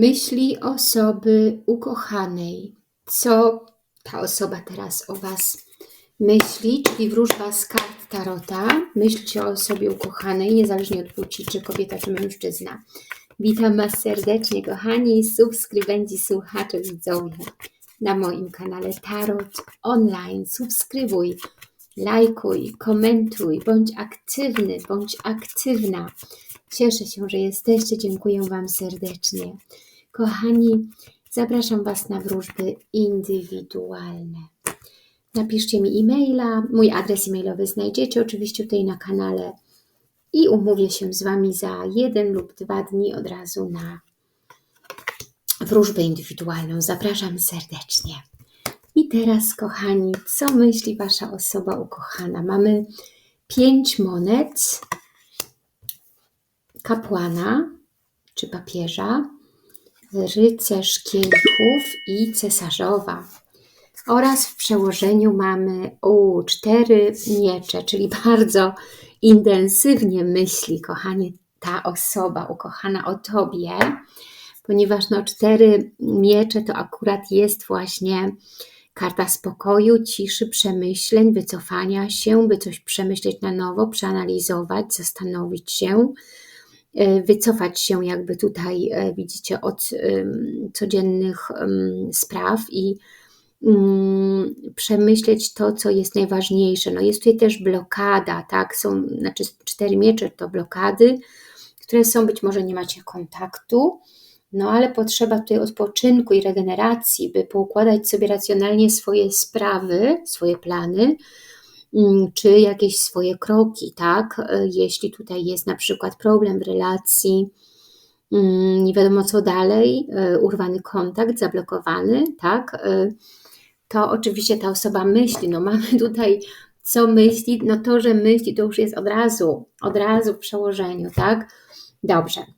Myśli osoby ukochanej. Co ta osoba teraz o Was myśli, czyli wróżba z kart Tarota. Myślcie o osobie ukochanej, niezależnie od płci, czy kobieta, czy mężczyzna. Witam Was serdecznie, kochani subskrybenci, słuchacze, widzowie na moim kanale Tarot Online. Subskrybuj, lajkuj, komentuj, bądź aktywny, bądź aktywna. Cieszę się, że jesteście. Dziękuję Wam serdecznie. Kochani, zapraszam Was na wróżby indywidualne. Napiszcie mi e-maila. Mój adres e-mailowy znajdziecie oczywiście tutaj na kanale i umówię się z Wami za jeden lub dwa dni od razu na wróżbę indywidualną. Zapraszam serdecznie. I teraz, kochani, co myśli Wasza osoba ukochana? Mamy pięć monet kapłana czy papieża, rycerz kielichów i cesarzowa. Oraz w przełożeniu mamy u cztery miecze, czyli bardzo intensywnie myśli, kochanie, ta osoba ukochana o Tobie, ponieważ no cztery miecze to akurat jest właśnie karta spokoju, ciszy, przemyśleń, wycofania się, by coś przemyśleć na nowo, przeanalizować, zastanowić się, wycofać się jakby tutaj, e, widzicie, od codziennych spraw i mm, przemyśleć to, co jest najważniejsze. No jest tutaj też blokada, tak? Są, znaczy cztery miecze to blokady, które są, być może nie macie kontaktu, no ale potrzeba tutaj odpoczynku i regeneracji, by poukładać sobie racjonalnie swoje sprawy, swoje plany, czy jakieś swoje kroki, tak? E, jeśli tutaj jest na przykład problem w relacji, mm, nie wiadomo co dalej, e, urwany kontakt, zablokowany, tak? E, to oczywiście ta osoba myśli, no mamy tutaj co myśli, no to, że myśli to już jest od razu, od razu w przełożeniu, tak? Dobrze.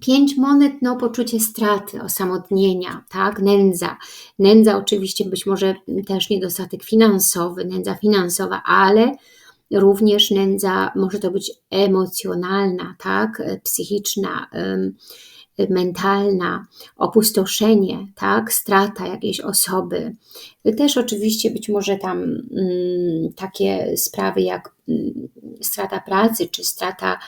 Pięć monet, no poczucie straty, osamotnienia, tak, nędza. Nędza oczywiście być może też niedostatek finansowy, nędza finansowa, ale również nędza może to być emocjonalna, tak, psychiczna, mentalna, opustoszenie, tak, strata jakiejś osoby. Też oczywiście być może tam mm, takie sprawy jak mm, strata pracy, czy strata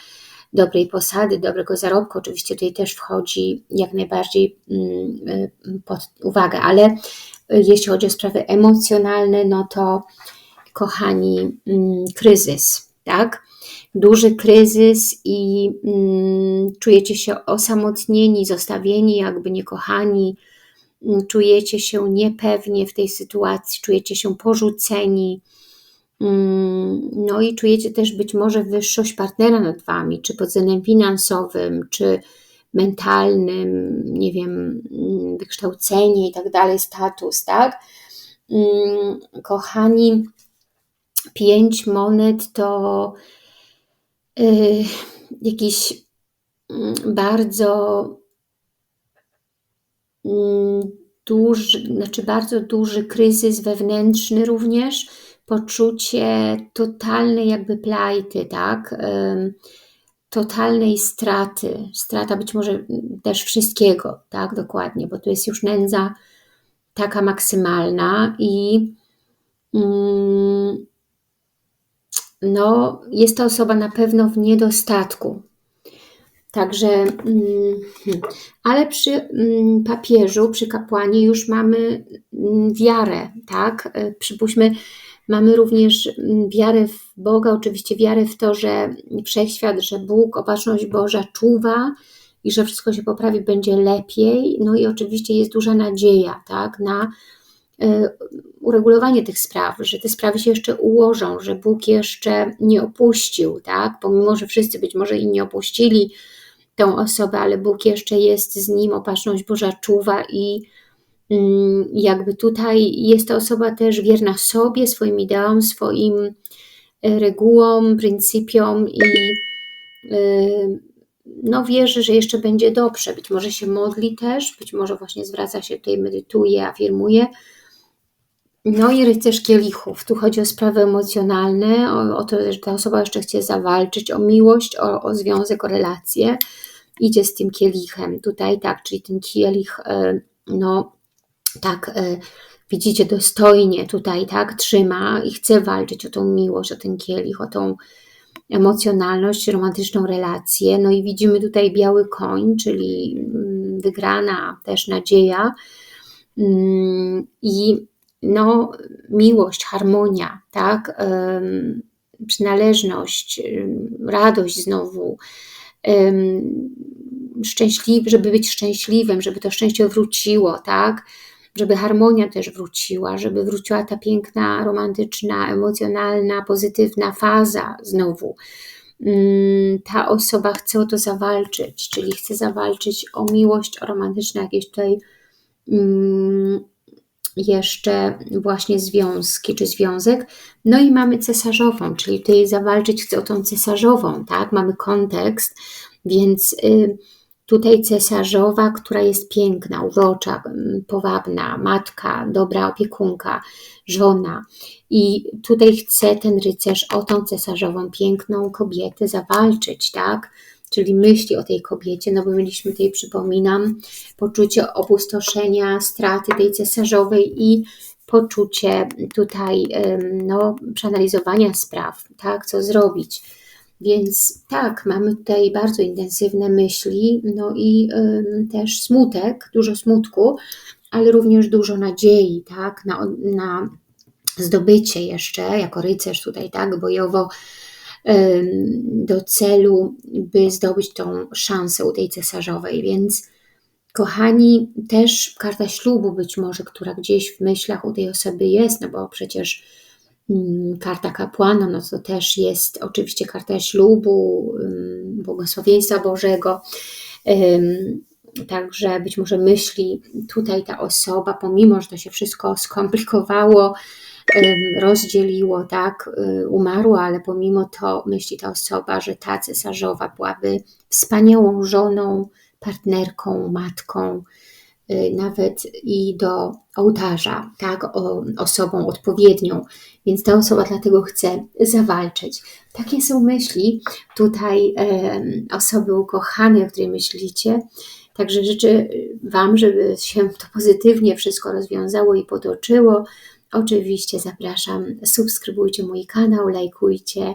dobrej posady, dobrego zarobku. Oczywiście tutaj też wchodzi jak najbardziej mm, y, pod uwagę, ale jeśli chodzi o sprawy emocjonalne, no to kochani, mm, kryzys, tak? Duży kryzys i mm, czujecie się osamotnieni, zostawieni, jakby niekochani, czujecie się niepewnie w tej sytuacji, czujecie się porzuceni, no i czujecie też być może wyższość partnera nad Wami, czy pod względem finansowym, czy mentalnym, nie wiem, mm, wykształcenie i tak dalej, status, tak? Mm, kochani, pięć monet to yy, jakiś bardzo duży, znaczy bardzo duży kryzys wewnętrzny również, poczucie totalnej jakby plajty, tak? Totalnej straty, strata być może też wszystkiego, tak? Dokładnie, bo tu jest już nędza taka maksymalna i mm, no, jest to osoba na pewno w niedostatku. Także, mm, hmm, ale przy mm, papieżu, przy kapłanie już mamy wiarę, tak? E, przypuśćmy, Mamy również mm, wiarę w Boga, oczywiście wiarę w to, że wszechświat, że Bóg, opatrzność Boża czuwa i że wszystko się poprawi, będzie lepiej. No i oczywiście jest duża nadzieja tak, na y, uregulowanie tych spraw, że te sprawy się jeszcze ułożą, że Bóg jeszcze nie opuścił, tak? Pomimo, że wszyscy być może inni opuścili tą osobę, ale Bóg jeszcze jest z nim, opatrzność Boża czuwa i jakby tutaj jest to osoba też wierna sobie, swoim ideałom, swoim e, regułom, pryncypiom i e, no wierzy, że jeszcze będzie dobrze. Być może się modli też, być może właśnie zwraca się tutaj, medytuje, afirmuje. No i rycerz kielichów. Tu chodzi o sprawy emocjonalne, o, o to, że ta osoba jeszcze chce zawalczyć o miłość, o, o związek, o relacje. idzie z tym kielichem tutaj, tak, czyli ten kielich, e, no tak, e, widzicie, dostojnie tutaj, tak, trzyma i chce walczyć o tą miłość, o ten kielich, o tą emocjonalność, romantyczną relację. No i widzimy tutaj biały koń, czyli mm, wygrana też nadzieja mm, i no, miłość, harmonia, tak, przynależność, radość znowu, szczęśliwy, żeby być szczęśliwym, żeby to szczęście wróciło, tak, żeby harmonia też wróciła, żeby wróciła ta piękna, romantyczna, emocjonalna, pozytywna faza znowu. Mm, ta osoba chce o to zawalczyć, czyli chce zawalczyć o miłość, o romantyczne jakieś tutaj mm, jeszcze właśnie związki czy związek. No i mamy cesarzową, czyli tutaj zawalczyć chce o tą cesarzową, tak? Mamy kontekst, więc y, Tutaj cesarzowa, która jest piękna, urocza, mm, powabna, matka, dobra opiekunka, żona. I tutaj chce ten rycerz o tą cesarzową, piękną kobietę zawalczyć, tak? Czyli myśli o tej kobiecie, no bo mieliśmy tutaj, przypominam, poczucie opustoszenia, straty tej cesarzowej i poczucie tutaj, no, przeanalizowania spraw, tak? Co zrobić więc tak, mamy tutaj bardzo intensywne myśli, no i y, też smutek, dużo smutku, ale również dużo nadziei, tak, na, na zdobycie jeszcze, jako rycerz tutaj, tak, bojowo y, do celu, by zdobyć tą szansę u tej cesarzowej, więc kochani, też karta ślubu być może, która gdzieś w myślach u tej osoby jest, no bo przecież karta kapłana, no to też jest oczywiście karta ślubu, błogosławieństwa Bożego. Także być może myśli tutaj ta osoba, pomimo że to się wszystko skomplikowało, rozdzieliło, tak, y, umarła, ale pomimo to myśli ta osoba, że ta cesarzowa byłaby wspaniałą żoną, partnerką, matką, nawet i do ołtarza, tak, o, osobą odpowiednią, więc ta osoba dlatego chce zawalczyć. Takie są myśli tutaj e, osoby ukochanej, o której myślicie. Także życzę Wam, żeby się to pozytywnie wszystko rozwiązało i potoczyło. Oczywiście zapraszam, subskrybujcie mój kanał, lajkujcie,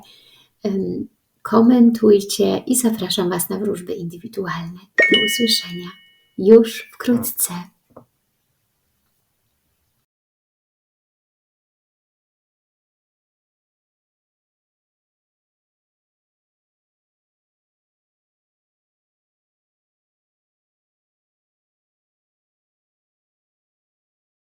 komentujcie i zapraszam Was na wróżby indywidualne. Do usłyszenia już wkrótce.